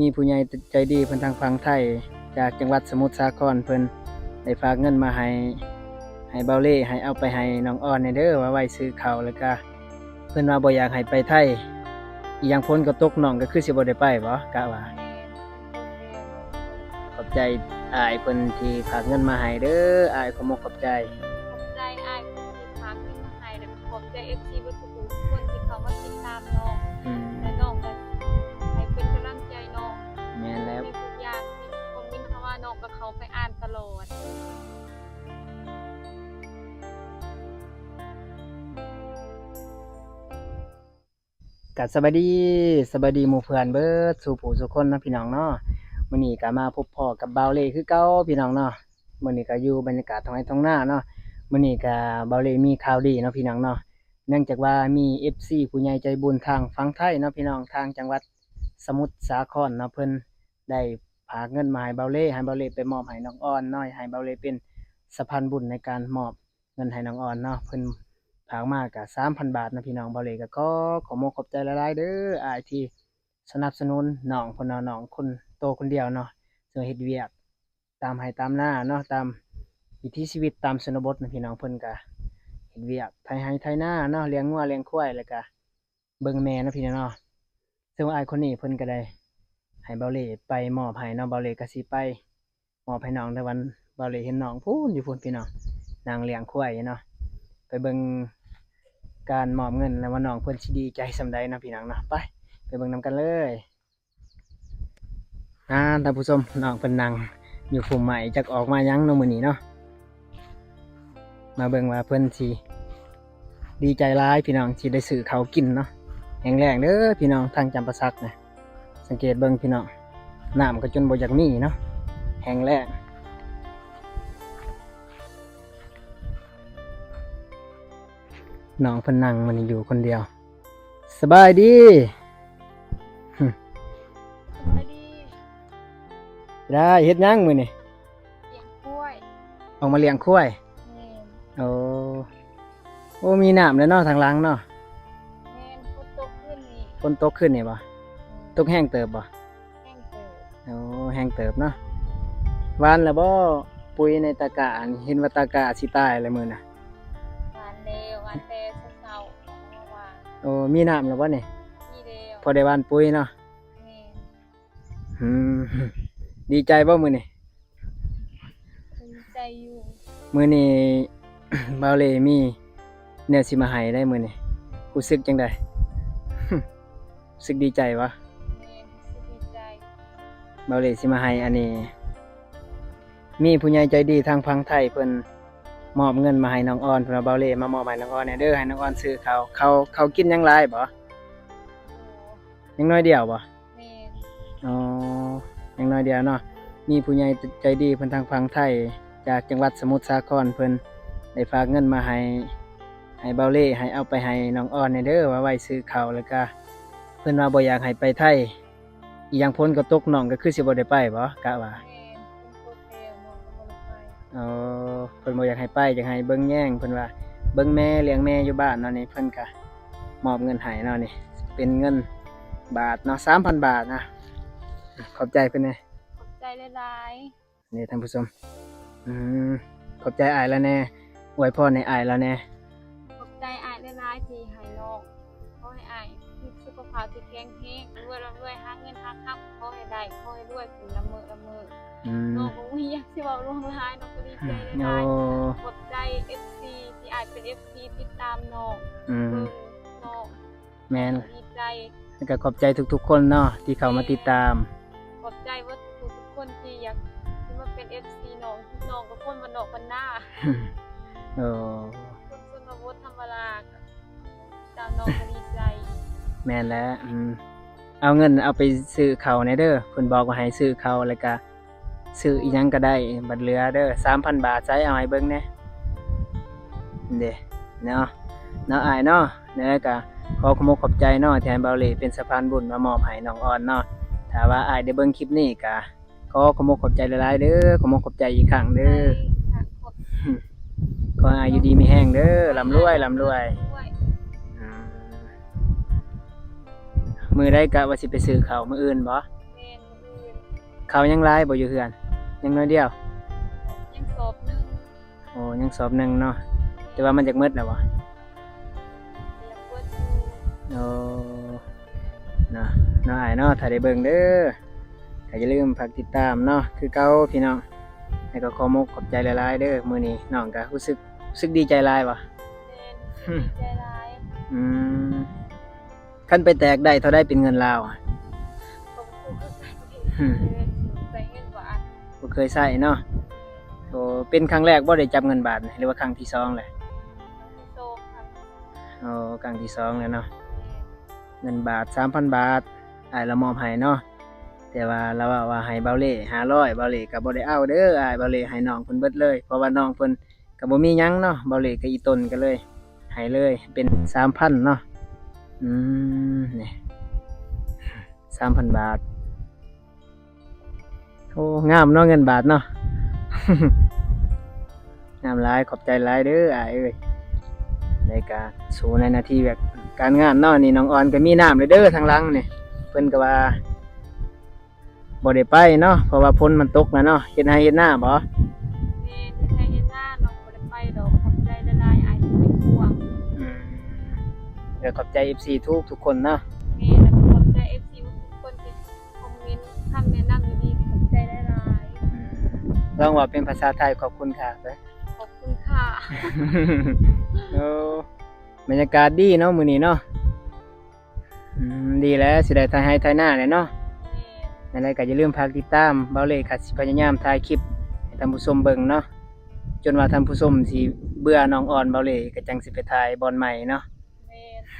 มีผู้ใหญ่ใจดีเพิ่นทางฝั่งไทย จากจังหวัดสมุทรสาครเพิ่นได้ฝากเงินมาให้ให้เบาเล่ให้เอาไปให้น้องอ่อนในเด้อว่าไว้ซื้อข้าวแล้วก็เพิ่นว่าบ่อยากให้ไปไทย อีหยังพ้นก็ตกน้องก็คือสิบ่ได้ไปบ่กะว่าขอบใจอายเพิ่นที่ฝากเงินมาให้เด้ออายขอมกขอบใจ ขอบใจอ้ายคนที่พาขึ้นมาให้แล้วขอบใจ FC วัตถุ ลดกัสบายดีสบายดีหมู่เพื่อนเบิร์ดสู่ผู้สุคนนะพี่น้องเนาะมื้อนี้ก็มาพบพ่อกับเบาเล่คือเก่าพี่น้องเนาะมื้อนี้ก็อยู่บรรยากาศท้องไร่ท้องนาเนาะมื้อนี้ก็เบาเล่มีข่าวดีเนาะพี่น้องเนาะเนื่องจากว่ามี FC ผู้ใหญ่ใจบุญทางฝั่งไทยเนาะพี่น้องทางจังหวัดสมุทรสาครเนาะเพิ่นได้ ฝาเงินมาให้เบาเล่ให้เบาเล่ไปมอบให้น้องอ่อนเนาะให้เบาเล่เป็นสะพานบุญในการมอบเงินให้น้องอ่อนเนาะเพิ่นผางมากกะสามพันบาทนะพี่น้องเบอเลก็ขอขอโมขอบใจหลายๆเด้ออายที่สนับสนุนน้องคนน้องคนโตคนเดียวเนาะซึ่งเฮ็ดเวียกตามให้ตามหน้าเนาะตามวิถีชีวิตตามชนบทนะพี่น้องเพิ่นก็เฮ็ดเวียกไทยให้ไทยหน้าเนาะเลี้ยงงัวเลี้ยงควายแล้วก็เบิ่งแม่นะพี่น้องเนาะซึ่งอายคนนี้เพิ่นก็ได้ ให้เบาเล่ไปมอบให้เนาะเบาเล่ก็สิไปมอบให้น้องในวันเบาเล่เห็นน้องพูนอยู่พูนพี่น้องนางเลี้ยงควายเนาะไปเบิ่งการมอบเงินแล้วว่าน้องเพิ่นสิดีใจสำใดเนาะพี่น้องเนาะไปไปเบิ่งนำกันเลยอ่าท่านผู้ชมน้องเพิ่นนั่งอยู่ภูมิใหม่จักออกมายังเนาะมื้อนี้เนาะมาเบิ่งว่าเพิ่นสิดีใจหลายพี่น้องสิได้ซื้อเขากินเนาะแห้งแรงเด้อพี่น้องทางจำปาสักนะ สังเกตเบิ่งพี่น้องน้ำก็จนบ่อยากมีเนาะแห้งแรงน้องเพิ่นนั่งมันอยู่คนเดียว สบายดีสวัสดีได้เฮ็ดหยังมื้อนี่เสียงกล้วยออกมาเลี้ยงควายแม่นโอ้โอ้มีน้ำแล้วเนาะทางหลังเนาะแม่นฝนตกขึ้นนี่ฝนตกขึ้นนี่บ่ ตกแห้งเติบบ่แห้งเติบโอ้แห้งเติบเนาะหวานแล้วบ่ปุ๋ยในตะกร้านี่เห็นว่าตะกร้าสิตายแล้วมื้อน่ะหวานเลวหวานแต่เศร้าๆของเมื่อวานโอ้มีน้ำแล้วบ่นี่นี่เดียวพอได้หวานปุ๋ยเนาะแม่นอืมดีใจบ่มื้อนี่ภูมิใจอยู่มื้อนี้ บ่าวเลมีแนวสิมาให้ได้มื้อนี้รู้สึกจังไดรู้สึกดีใจวะ เบาเลสิมาให้อันนี้ มีผู้ใหญ่ใจดีทางพังไทยเพิ่นมอบเงินมาให้น้องออนเพิ่นว่าเบาเลมามอบให้น้องออนแหน่เด้อให้น้องออนซื้อเขาวเขาเขากินหยังหลายบ่โอ้ยังน้อยเดียวบ่แม่นอ๋อยังน้อยเดียวเนาะมีผู้ใหญ่ใจดีเพิ่นทางพังไทย จากจังหวัดสมุทรสาครเพิ่นได้ฝากเงินมาให้ให้เบาเลให้เอาไปให้น้องออนแหน่เด้อว่าไว้ซื้อข้าวแล้วก็เพิ่นว่าบ่อยากให้ไปไทย อีหยังพ้นก็ตกน้องก็คือสิบ่ได้ไปบ่กะว่าแม่นเป็นโคตรเร็วมองก็บ่ได้ไปเออเพิ่นบ่อยากให้ไปอยากให้เบิ่งแย่งเพิ่นว่าเบิ่งแม่เลี้ยงแม่อยู่บ้านเนาะนี่เพิ่นก็มอบเงินให้เนาะนี่เป็นเงินบาทเนาะ3,000 บาทนะขอบใจเพิ่นแน่ขอบใจหลายนี่ท่านผู้ชมอืมขอบใจอายแล้วแน่อวยพรให้อายแล้วแน่าพที่แข็งแรงรวยร่ำรวยหาเงินหาค่ำขอให้ได้ขอให้รวยเป็นละเมอละเมออืมน้องก็บ่อยากสิเว้าลงหลายน้องก็ดีใจหโอ้ลายๆขอบใจ FC ที่อายเป็น FC ติดตามน้องอืมเบิ่งน้องแม่นดีใจ แล้วก็ขอบใจทุกๆ คนเนาะที่เข้ามาติดตาม ขอบใจว่าทุกคนที่อยากที่มาเป็น FC น้องน้องก็คนบ้านนอกบ้านนาโอ้ แม่นแล้วอืมเอาเงินเอาไปซื้อข้าวในเด้อเพิ่นบอกว่าให้ซื้อข้าวแล้วก็ซื้ออีหยังก็ได้บัดเหลือเด้อ3,000 บาทใช้เอาให้เบิ่งแหน่เด้เนาะเนาะอายเนาะเด้อก็ขอขอบคุณขอบใจเนาะที่ให้เบาหลีเป็นสะพานบุญมามอบให้น้องออนเนาะถ้าว่าอายได้เบิ่งคลิปนี้ก็ขอขอบคุณขอบใจหลายๆเด้อขอบคุณขอบใจอีกครั้งเด้อค่ะขอบขอให้อายอยู่ดีมีแห้งเด้อร่ำรวยร่ำรวย มมือได้กะว่าสิไปซื้อข้าวมื้ออื่นบ่แม่นเขายังหลายบ่อยู่เฮือนยังน้อยเดียว ยังสอบหนึงโอ้ยังสอบหนึ่งเนาะแต่ว่ามันจากมืดแล้ววะเรียกว่าอยู่โอ้เนาะเนาะอ้ายเนาะถ้าได้เบิ่งเด้อก็อย่าลืมฝากติดตามเนาะคือเก่าพี่น้องแล้วก็ขอมกขอบใจหลายๆเด้อมื้อนี้น้องก็รู้สึกรู้สึกดีใจหลายวะ แม่นดีใจร้าย อืม คันไปแตกได้เท่าได้เป็นเงินลาวอะผมคือก็ใส่อืมใส่เงินบาทบ่เคยใช้เนาะโอ้เป็นครั้งแรกบ่ได้จับเงินบาทหรือว่าครั้งที่สองแหละโตครับโอ้ครั้งที่สองแล้วเนาะเงินบาทสามพันบาทอายละมอบให้เนาะแต่ว่าเราว่าว่าให้เบาเล่ห้าร้อยเบาเล่ก็บ่ได้เอาเด้ออายเบาเล่ให้น้องเพิ่นเบิดเลย เพราะว่าน้องเพิ่นก็บ่มีหยังเนาะเบาเล่ก็อีตนก็เลยให้เลยเป็นสามพันเนาะ อืมนี่สามพันบาท โอ้ งามเนาะเงินบาทเนาะ งามหลายขอบใจหลายเด้อไอายเอ้ยในการสู้ในหนาทีแบบการงานเนาะนี่น้องออนก็มีน้ำเลยเด้อทางหลังนี่เพิ่นก็ว่าบ่ได้ไปเนาะเพราะว่าฝนมันตกนะเนาะเฮ็ดให้เฮ็ดหน้าบ่ เดี๋ยวขอบใจ FC ทุกทุกคนเนาะแม่แล้วก็ขอบใจ FC ทุกคนที่คอมเมนต์คำแนะนำดีๆขอบใจละลายอืมลองว่าเป็นภาษาไทยขอบคุณค่ะไปขอบคุณค่ะ โอ้บรรยากาศดีเนาะมื้อนี้เนาะอืมดีแล้วสิได้ถ่ายให้ถ่ายหน้าเลยเนาะ แม่นั่นแหละก็อย่าลืมฝากติดตามเบาเล่ค่ะสิพยายามถ่ายคลิปให้ท่านผู้ชมเบิ่งเนาะจนว่าท่านผู้ชมสิเบื่อน้องอ่อนเบาเล่ก็จังสิไปถ่ายบอลใหม่เนาะ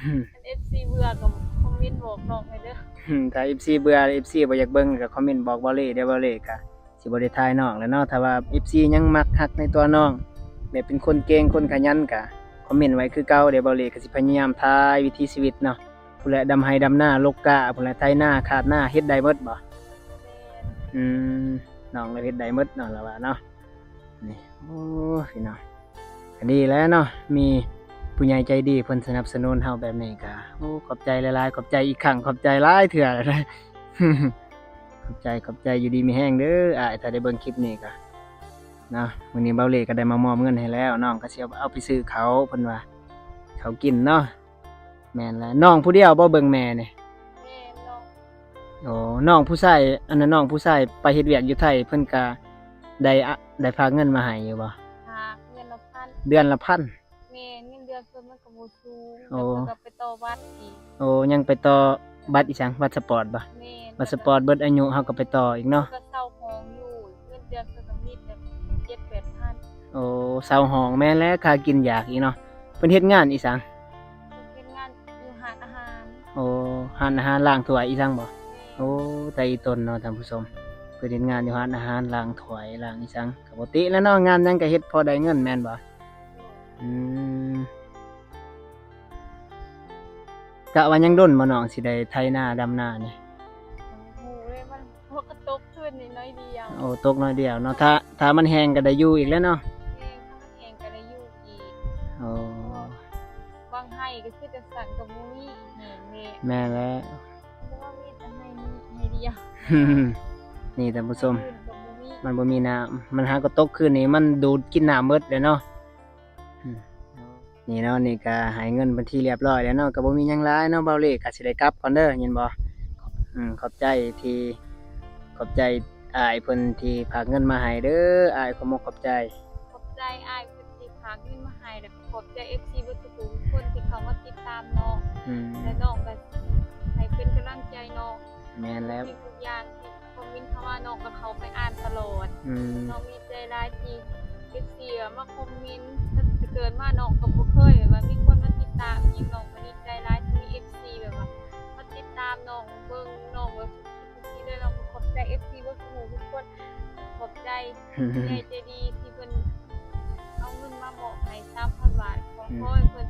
แม่อัน FC เบื่อก็คอมเมนต์บอกน้องให้เด้ออืมถ้า FC เบื่อ FC บ่อยากเบิ่งก็คอมเมนต์บอกเบาเล่เดี๋ยวเบาเล่ก็สิบ่ได้ถ่ายน้องแล้วเนาะถ้าว่า FC ยังมักฮักในตัวน้องแบบเป็นคนเก่งคนขยันก็คอมเมนต์ไว้คือเก่าเดี๋ยวเบาเล่ก็สิพยายามถ่ายวิถีชีวิตเนาะผู้นแหละดำไห้ดำหน้าลกกะผู้นแหละไถหน้าขาดหน้าเฮ็ดได้หมดบ่แม่อืมน้องเราเฮ็ดได้หมดเนาะแล้วว่าเนาะนี่โอ้พี่น้องก็ดีแล้วเนาะมี ผู้ใหญ่ใจดีเพิ่นสนับสนุนเฮาแบบนี้ก็โอ้ขอบใจหลายๆขอบใจอีกครั้งขอบใจหลายเถื่อเลยขอบใจขอบใจอยู่ดีมีแห้งเด้ออ่าถ้าได้เบิ่งคลิปนี้ก็เนาะวันนี้เบาเล่ก็ได้มามอบเงินให้แล้วน้องก็สิเอาเอาไปซื้อเขาวเพิ่นว่าเขาวกินเนาะแม่นแล้วน้องผู้เดียวบ่เบิ่งแม่นี่แม่น้องโอ้น้องผู้ชายอันนั้นน้องผู้ชายไปเฮ็ดเวียกอยู่ไทยเพิ่นก็ได้อะได้พากเงินมาให้อยู่บ่หาเงินละพันเดือนละพัน แม่เงินเดือนเพิ่นมันก็บ่สูงโอ้ แล้วเพิ่นก็ไปต่อวัดอีกโอ้ยังไปต่อบัตรอีสังบัตรสปอร์ตบ่แม่บัตรสปอร์ตเบิดอายุเฮาก็ไปต่ออีกเนาะก็เศร้าหองอยู่เงินเดือนเพิ่นก็มีแต่เจ็ดแปดพันโอ้เซาห้องแม่นแล้วค่ากินยากอีกเนาะเพิ่นเฮ็ดงานอีสังเพิ่นเป็นงานอยู่หาอาหารโอ้ร้านอาหารล้างถ้วยอีสังบ่แม่โอ้แต่อีตนเนาะท่านผู้ชมเพิ่นเฮ็ดงานอยู่ร้านอาหารล้างถ้วยล้างอีสังก็ปกติแล้วเนาะงานหยังก็เฮ็ดพอได้เงินแม่นบ่อืม กะว่ายังด้นบ่น้องสิได้ไถนาดำนานี่โอ้โหเลยมันพวกกระตกขึ้นนิดน้อยเดียวโอ้ตกน้อยเดียวเนาะถ้าถ้ามันแห้งก็ได้อยู่อีกแล้วเนาะเองถ้ามันเองก็ได้อยู่อีกโอ้บางให้ก็คือจะสั่นกับบ่มีแม่แม่แม่แล้วเพราะว่ามีแต่ให้มีให้เดียวนี่ท่านผู้ชมอื่นก็บ่มีมันบ่มีน้ำมันหาก็ตกคืนนี้มันดูดกินน้ำหมดเลยเนาะอืม นี่เนาะนี่ก็หายเงินบัญชีเรียบร้อยแล้วเนาะก็บ่มีหยังหลายเนาะเบาเล่ก็สิได้กลับก่อนเด้อเห็นบ่อืมขอบใจที่ขอบใจอ้ายเพิ่นที่ฝากเงินมาให้เด้ออ้ายขอมกขอบใจ ขอบใจอ้ายเพิ่นที่พาเงินมาให้แล้วก็ขอบใจ FC เบ่ทุกคนที่เข้ามาติดตามน้องอืมและน้องก็ให้เป็นกำลังใจน้องแม่นแล้ว ทุกสิ่งทุกอย่างที่คอมเมนต์เข้ามาน้องก็เข้าไปอ่านตลอด อืม น้องมีใจร้ายที่เอฟซีมาคอมเมนต์ถ้าจะ เกิดมาน้องก็บ่เคยแบบว่ามีคนมาติดตามอยิงน้องก็ดีใจร้ายที่มีเอฟซีแบบว่ามาติดตามน้องเบิ่งน้องแบบทุกทีเลยน้องก็ขอบใจเอฟซีว่าทุกทุกคนขอบใจใจใจดีที่เพิ่นเอาเงินมามอบให้3,000บาทของพ่อให้เพิ่น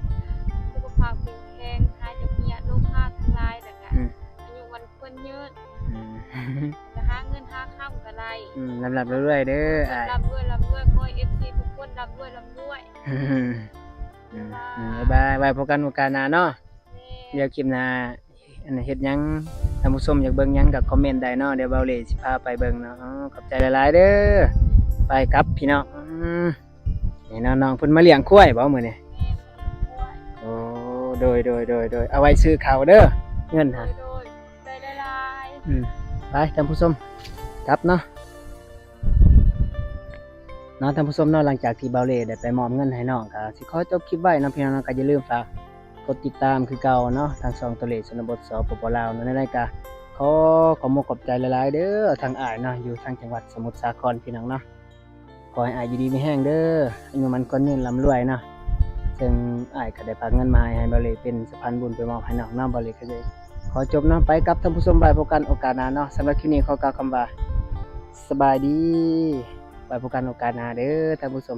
สุขภาพแข็งแรงหายจากเมียโรคค่าทั้งหลายแล้วก็อืมอายุวันเพิ่นยืนอืมจะหาเงินหาค่ำก็ได้อืมลำดับเรื่อยๆเด้ออ้ายรับด้วยรับด้วย ด้วยรับด้วยอืมอืมอืมบ๊ายบายไว้พบกันโอกาสหน้าเนาะแม่เดี๋ยวคลิปหน้าอันนั้นเฮ็ดหยังทานผู้ชมอยากเบิ่งหยังก็คอมเมนต์ได้เนาะเดี๋ยวเบาเลยสิพาไปเบิ่งเนาะอ๋อขอบใจหลายๆเด้อไปครับพี่น้องอืมนี่น้องๆเพิ่นมาเลี้ยงควายบ่มื้อนี้แม่ป่วยโอ้โดยโดยโดยโดยเอาไว้ซื้อข้าวเด้อเงินโดหายโดยใจละลายอืมไปท่านผู้ชมกลับเนาะ เนาะท่านผู้ชมเนาะหลังจากที่เบาเล่ได้ไปมอบเงินให้น้องก็สิขอจบคลิปไว้เนาะพี่น้องเนาะก็อย่าลืมฝากกดติดตามคือเก่าเนาะทางช่องตัวเลขชนบทสปปลาวนาะในรายการขอขอมขอบใจหลายๆ เด้อทางอ้ายเนาะอยู่ทางจังหวัดสมุทรสาครพี่น้องเนาะขอให้อายอยู่ดีมีแห้งเด้ออายุมันก้อนเงินร่ำรวยเนาะซึ่งอ้ายก็ได้ฝากเงินมาให้เบาเล่เป็นสะพานบุญไปมอบให้น้องเนาะเบาเล่ก็เลยขอจบเนาะไปกับท่านผู้ชมบายพบกันโอกาสหน้าเนาะสำหรับคลิปนี้ขอกล่าวคำว่าสบายดี ไว้พบกันโอกาสหน้าเด้อท่านผู้ชม